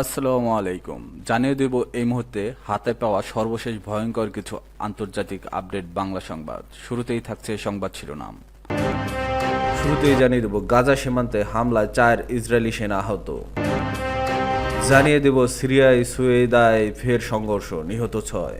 আসসালামু আলাইকুম। জানিয়ে দেব এই মুহূর্তে হাতে পাওয়া সর্বশেষ ভয়ঙ্কর কিছু আন্তর্জাতিক আপডেট বাংলা সংবাদ। শুরুতেই থাকছে সংবাদ শিরোনাম। শুরুতেই জানিয়ে দেব গাজা সীমান্তে হামলায় চার ইসরায়েলি সেনা আহত। জানিয়ে দেব সিরিয়ায়, সুয়েদায় ফের সংঘর্ষ, নিহত ছয়।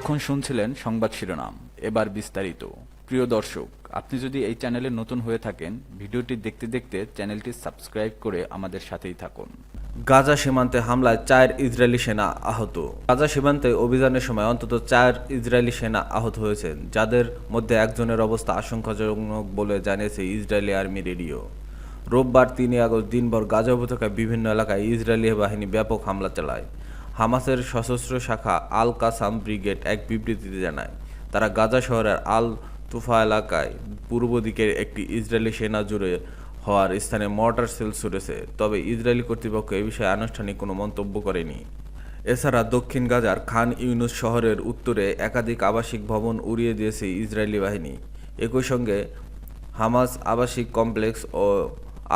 এখন শুনছিলেন সংবাদ শিরোনাম। এবার বিস্তারিত। প্রিয় দর্শক, আপনি যদি এই চ্যানেলে নতুন হয়ে থাকেন, ভিডিওটি দেখতে দেখতে চ্যানেলটি সাবস্ক্রাইব করে আমাদের সাথেই থাকুন। গাজা সীমান্তে হামলায় চার ইসরায়েলি সেনা আহত। গাজা সীমান্তে অভিযানের সময় অন্তত চার ইসরায়েলি সেনা আহত হয়েছেন, যাদের মধ্যে একজনের অবস্থা আশঙ্কাজনক বলে জানিয়েছে ইসরায়েলি আর্মি রেডিও। রোববার তিনই আগস্ট দিনভর গাজা উপত্যকায় বিভিন্ন এলাকায় ইসরায়েলি বাহিনী ব্যাপক হামলা চালায়। হামাসের সশস্ত্র শাখা আল কাসাম ব্রিগেড এক বিবৃতিতে জানায়, তারা গাজা শহরের আল তুফা এলাকায় পূর্ব দিকের একটি ইসরায়েলি সেনা জুড়ে হওয়ার স্থানে মর্টার সেল ছুটেছে, তবে ইসরায়েলি কর্তৃপক্ষ এ বিষয়ে আনুষ্ঠানিক কোনো মন্তব্য করেনি। এছাড়া দক্ষিণ গাজার খান ইউনুস শহরের উত্তরে একাধিক আবাসিক ভবন উড়িয়ে দিয়েছে ইসরায়েলি বাহিনী। একই সঙ্গে হামাস আবাসিক কমপ্লেক্স ও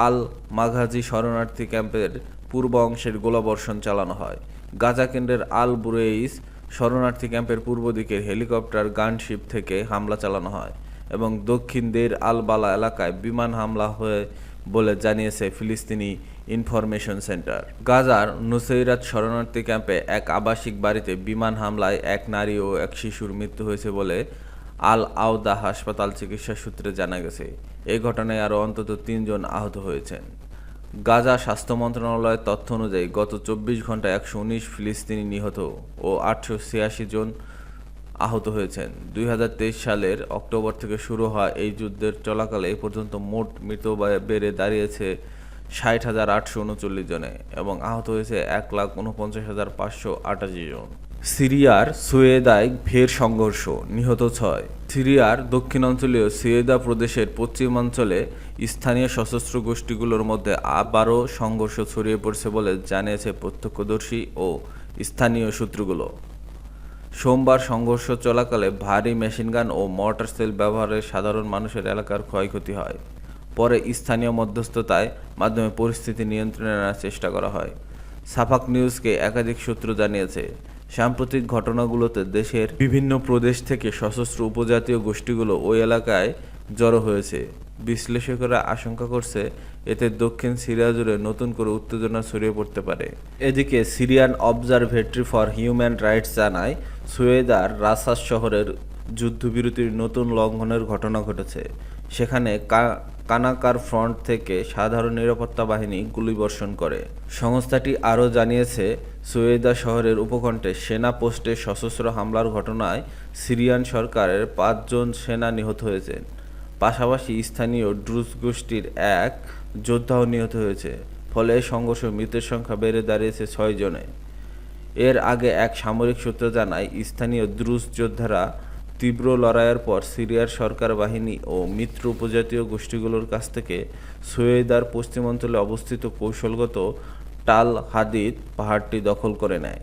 আল মাঘাজি শরণার্থী ক্যাম্পের পূর্ব অংশের গোলাবর্ষণ চালানো হয়। গাজা কেন্দ্রের আল বুরেইস শরণার্থী ক্যাম্পের পূর্ব দিকের হেলিকপ্টার, গানশিপ থেকে হামলা চালানো হয়। এবং দক্ষিণ দের আলবালা এলাকায় বিমান হামলা হয়ে বলে জানিয়েছে ফিলিস্তিনি ইনফরমেশন সেন্টার। গাজার নুসৈরাত শরণার্থী ক্যাম্পে এক আবাসিক বাড়িতে বিমান হামলায় এক নারী ও এক শিশুর মৃত্যু হয়েছে বলে আল আওদা হাসপাতাল চিকিৎসা সূত্রে জানা গেছে। এই ঘটনায় আরও অন্তত তিনজন আহত হয়েছেন। গাজা স্বাস্থ্য মন্ত্রণালয়ের তথ্য অনুযায়ী গত চব্বিশ ঘন্টায় একশো উনিশ ফিলিস্তিনি নিহত ও আটশো ছিয়াশি জন আহত হয়েছেন। দুই হাজার তেইশ সালের অক্টোবর থেকে শুরু হওয়া এই যুদ্ধের চলাকালে এ পর্যন্ত মোট মৃত বেড়ে দাঁড়িয়েছে ষাট হাজার আটশো উনচল্লিশ জনে এবং আহত হয়েছে এক লাখ উনপঞ্চাশ হাজার পাঁচশো আটাশি জন। সিরিয়ার সুয়েদায় ফের সংঘর্ষ, নিহত ছয়। সিরিয়ার দক্ষিণাঞ্চলীয় সুয়েদা প্রদেশের পশ্চিমাঞ্চলে স্থানীয় সশস্ত্র গোষ্ঠীগুলোর মধ্যে আবারও সংঘর্ষ ছড়িয়ে পড়ছে বলে জানিয়েছে প্রত্যক্ষদর্শী ও স্থানীয় সূত্রগুলো। সোমবার সংঘর্ষ চলাকালে ভারী মেশিনগান ও মর্টার সেল ব্যবহারে সাধারণ মানুষের এলাকার ক্ষয়ক্ষতি হয়। পরে স্থানীয় মধ্যস্থতায় মাধ্যমে পরিস্থিতি নিয়ন্ত্রণে আনার চেষ্টা করা হয়। সাফাক নিউজকে একাধিক সূত্র জানিয়েছে, সাম্প্রতিক ঘটনাগুলোতে দেশের বিভিন্ন প্রদেশ থেকে সশস্ত্র উপজাতীয় গোষ্ঠীগুলো ওই এলাকায় জড়ো হয়েছে। বিশ্লেষকরা আশঙ্কা করছে এতে দক্ষিণ সিরিয়া জুড়ে নতুন করে উত্তেজনা ছড়িয়ে পড়তে পারে। এদিকে Syrian Observatory for Human Rights জানায় সুয়েদার রাসাস শহরের যুদ্ধবিরতির নতুন লঙ্ঘনের ঘটনা ঘটেছে। সেখানে কানাকার ফ্রন্ট থেকে সাধারণ নিরাপত্তা বাহিনী গুলিবর্ষণ করে। সংস্থাটি আরও জানিয়েছে, সুয়েদা শহরের উপকণ্ঠে সেনা পোস্টে সশস্ত্র হামলার ঘটনায় সিরিয়ান সরকারের পাঁচজন সেনা নিহত হয়েছেন। পাশাপাশি স্থানীয় ড্রুজ গোষ্ঠীর এক যোদ্ধাও নিহত হয়েছে, ফলে সংঘর্ষে মৃতের সংখ্যা বেড়ে দাঁড়িয়েছে ছয় জনে। এর আগে এক সামরিক সূত্র জানায়, স্থানীয় দ্রুজ যোদ্ধারা তীব্র লড়াইয়ের পর সিরিয়ার সরকার বাহিনী ও মিত্র উপজাতীয় গোষ্ঠীগুলোর কাছ থেকে সুয়েদার পশ্চিমাঞ্চলে অবস্থিত কৌশলগত টাল হাদিদ পাহাড়টি দখল করে নেয়।